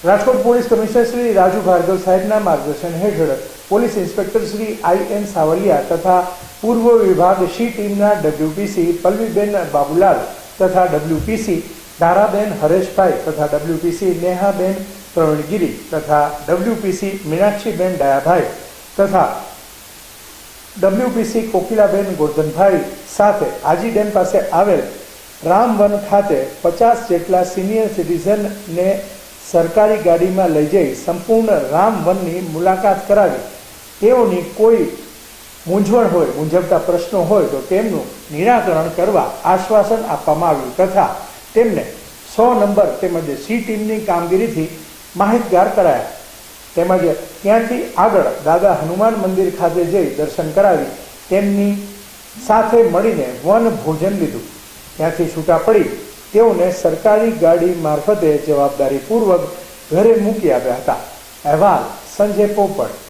Rajkot police commissioner Shri Raju Bhargav સાહેબના માર્ગદર્શન હેઠળ police inspector Shri I N Savaliya તથા પૂર્વ વિભાગ સી ટીમના ડબ્લ્યુપીસી પલ્લવીબેન બાબુલાલ તથા ડબ્લ્યુપીસી ધારાબેન હરેશભાઈ તથા ડબ્લ્યુપીસી નેહાબેન પ્રવીણગીરી તથા ડબ્લ્યુપીસી મીનાક્ષીબેન ડાયાભાઈ તથા ડબ્લ્યુપીસી કોકિલાબેન ગોરધનભાઈ સાથે આજી પાસે આવેલ રામવન ખાતે પચાસ જેટલા સિનિયર સિટીઝનને સરકારી ગાડીમાં લઈ જઈ સંપૂર્ણ રામ વનની મુલાકાત કરાવી. તેઓની કોઈ મૂંઝવણ હોય, મૂંઝવતા પ્રશ્નો હોય તો તેમનું નિરાકરણ કરવા આશ્વાસન આપવામાં આવ્યું તથા તેમને સો નંબર તેમજ સી ટીમની કામગીરીથી માહિતગાર કરાયા. તેમજ ત્યાંથી આગળ દાદા હનુમાન મંદિર ખાતે જઈ દર્શન કરાવી, તેમની સાથે મળીને વન ભોજન લીધું. ત્યાંથી છૂટા પડી તેઓને સરકારી ગાડી મારફતે જવાબદારીપૂર્વક ઘરે મૂકી આવ્યા હતા. અહેવાલ સંજય પોપટ.